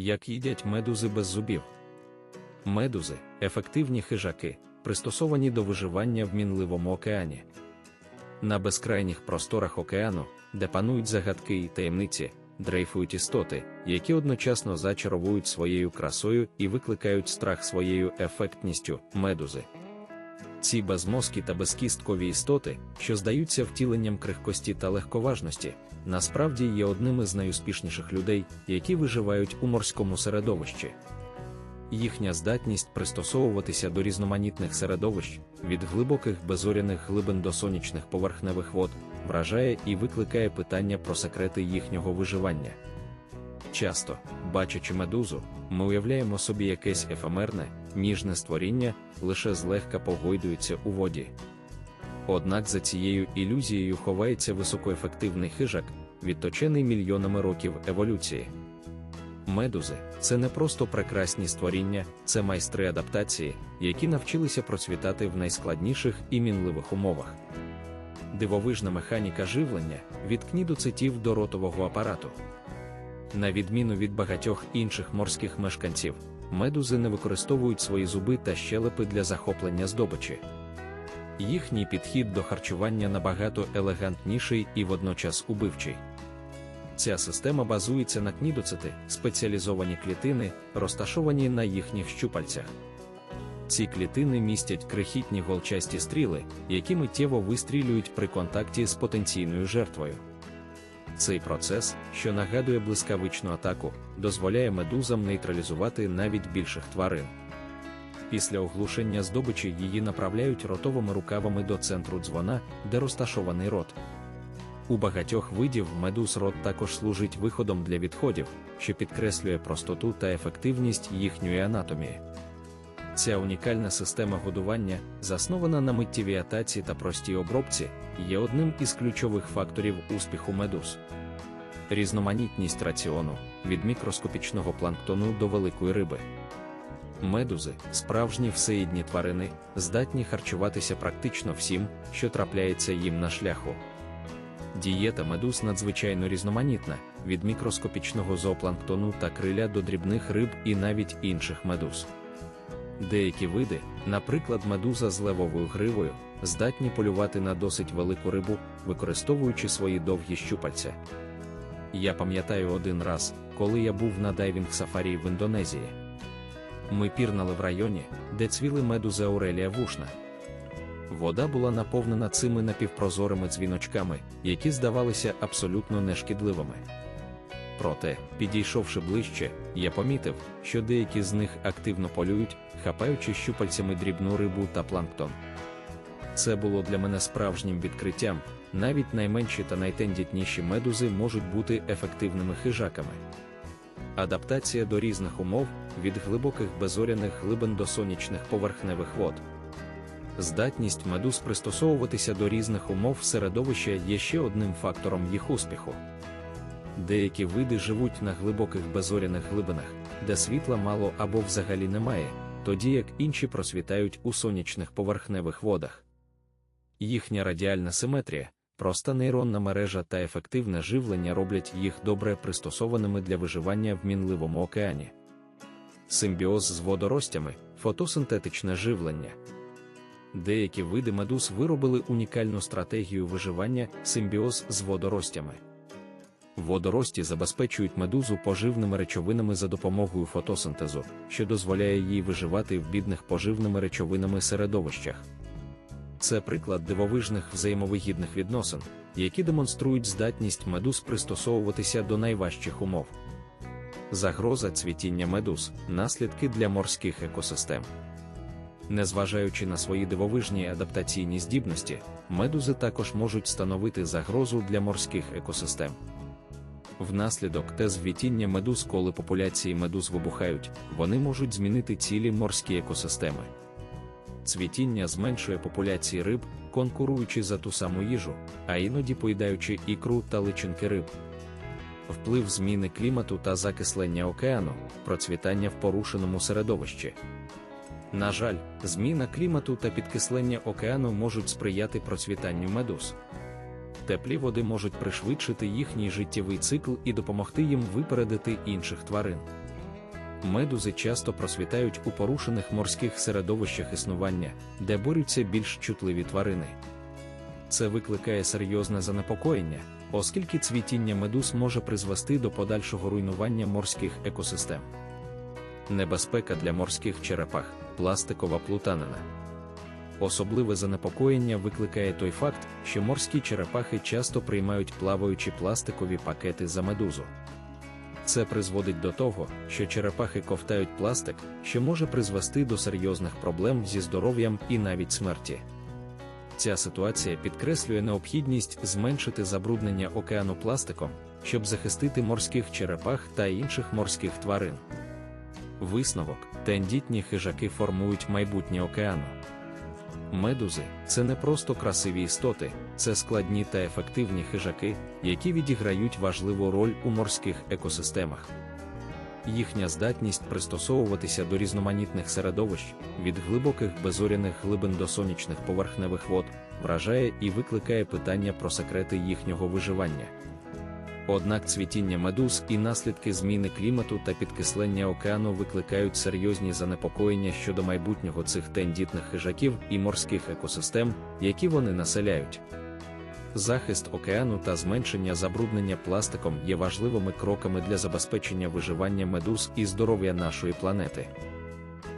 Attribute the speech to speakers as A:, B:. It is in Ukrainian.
A: Як їдять медузи без зубів. Медузи ефективні хижаки, пристосовані до виживання в мінливому океані. На безкрайніх просторах океану, де панують загадки і таємниці, дрейфують істоти, які одночасно зачаровують своєю красою і викликають страх своєю ефектністю медузи. Ці безмозкі та безкісткові істоти, що здаються втіленням крихкості та легковажності, насправді є одним із найуспішніших людей, які виживають у морському середовищі. Їхня здатність пристосовуватися до різноманітних середовищ від глибоких безоряних глибин до сонячних поверхневих вод вражає і викликає питання про секрети їхнього виживання. Часто, бачачи медузу, ми уявляємо собі якесь ефемерне, ніжне створіння, лише злегка погойдується у воді. Однак за цією ілюзією ховається високоефективний хижак, відточений мільйонами років еволюції. Медузи це не просто прекрасні створіння, це майстри адаптації, які навчилися процвітати в найскладніших і мінливих умовах. Дивовижна механіка живлення від кнідоцитів до ротового апарату. На відміну від багатьох інших морських мешканців, медузи не використовують свої зуби та щелепи для захоплення здобичі. Їхній підхід до харчування набагато елегантніший і водночас убивчий. Ця система базується на кнідоцити, спеціалізовані клітини, розташовані на їхніх щупальцях. Ці клітини містять крихітні голчасті стріли, які миттєво вистрілюють при контакті з потенційною жертвою. Цей процес, що нагадує блискавичну атаку, дозволяє медузам нейтралізувати навіть більших тварин. Після оглушення здобичі її направляють ротовими рукавами до центру дзвона, де розташований рот. У багатьох видів медуз рот також служить виходом для відходів, що підкреслює простоту та ефективність їхньої анатомії. Ця унікальна система годування, заснована на миттєвій атаці та простій обробці, є одним із ключових факторів успіху медуз. Різноманітність раціону від мікроскопічного планктону до великої риби. Медузи, справжні всеїдні тварини, здатні харчуватися практично всім, що трапляється їм на шляху. Дієта медуз надзвичайно різноманітна, від мікроскопічного зоопланктону та криля до дрібних риб і навіть інших медуз. Деякі види, наприклад, медуза з левовою гривою, здатні полювати на досить велику рибу, використовуючи свої довгі щупальця. Я пам'ятаю один раз, коли я був на дайвінг сафарі в Індонезії. Ми пірнали в районі, де цвіли медузи Аурелія вушна. Вода була наповнена цими напівпрозорими дзвіночками, які здавалися абсолютно нешкідливими. Проте, підійшовши ближче, я помітив, що деякі з них активно полюють, хапаючи щупальцями дрібну рибу та планктон. Це було для мене справжнім відкриттям, навіть найменші та найтендітніші медузи можуть бути ефективними хижаками. Адаптація до різних умов від глибоких безоряних глибин до сонячних поверхневих вод. Здатність медуз пристосовуватися до різних умов середовища є ще одним фактором їх успіху. Деякі види живуть на глибоких безоряних глибинах, де світла мало або взагалі немає, тоді як інші просвітають у сонячних поверхневих водах. Їхня радіальна симетрія, проста нейронна мережа та ефективне живлення роблять їх добре пристосованими для виживання в мінливому океані. Симбіоз з водоростями, фотосинтетичне живлення. Деякі види медуз виробили унікальну стратегію виживання симбіоз з водоростями. Водорості забезпечують медузу поживними речовинами за допомогою фотосинтезу, що дозволяє їй виживати в бідних поживними речовинами середовищах. Це приклад дивовижних взаємовигідних відносин, які демонструють здатність медуз пристосовуватися до найважчих умов. Загроза цвітіння медуз наслідки для морських екосистем. Незважаючи на свої дивовижні адаптаційні здібності, медузи також можуть становити загрозу для морських екосистем. Внаслідок те звітіння медуз, коли популяції медуз вибухають, вони можуть змінити цілі морські екосистеми. Цвітіння зменшує популяції риб, конкуруючи за ту саму їжу, а іноді поїдаючи ікру та личинки риб. Вплив зміни клімату та закислення океану, процвітання в порушеному середовищі. На жаль, зміна клімату та підкислення океану можуть сприяти процвітанню медуз. Теплі води можуть пришвидшити їхній життєвий цикл і допомогти їм випередити інших тварин. Медузи часто просвітають у порушених морських середовищах існування, де борються більш чутливі тварини. Це викликає серйозне занепокоєння, оскільки цвітіння медуз може призвести до подальшого руйнування морських екосистем. Небезпека для морських черепах пластикова плутанина. Особливе занепокоєння викликає той факт, що морські черепахи часто приймають плаваючі пластикові пакети за медузу. Це призводить до того, що черепахи ковтають пластик, що може призвести до серйозних проблем зі здоров'ям і навіть смерті. Ця ситуація підкреслює необхідність зменшити забруднення океану пластиком, щоб захистити морських черепах та інших морських тварин. Висновок тендітні хижаки формують майбутнє океану. Медузи це не просто красиві істоти, це складні та ефективні хижаки, які відіграють важливу роль у морських екосистемах. Їхня здатність пристосовуватися до різноманітних середовищ від глибоких безоряних глибин до сонячних поверхневих вод вражає і викликає питання про секрети їхнього виживання. Однак цвітіння медуз і наслідки зміни клімату та підкислення океану викликають серйозні занепокоєння щодо майбутнього цих тендітних хижаків і морських екосистем, які вони населяють. Захист океану та зменшення забруднення пластиком є важливими кроками для забезпечення виживання медуз і здоров'я нашої планети.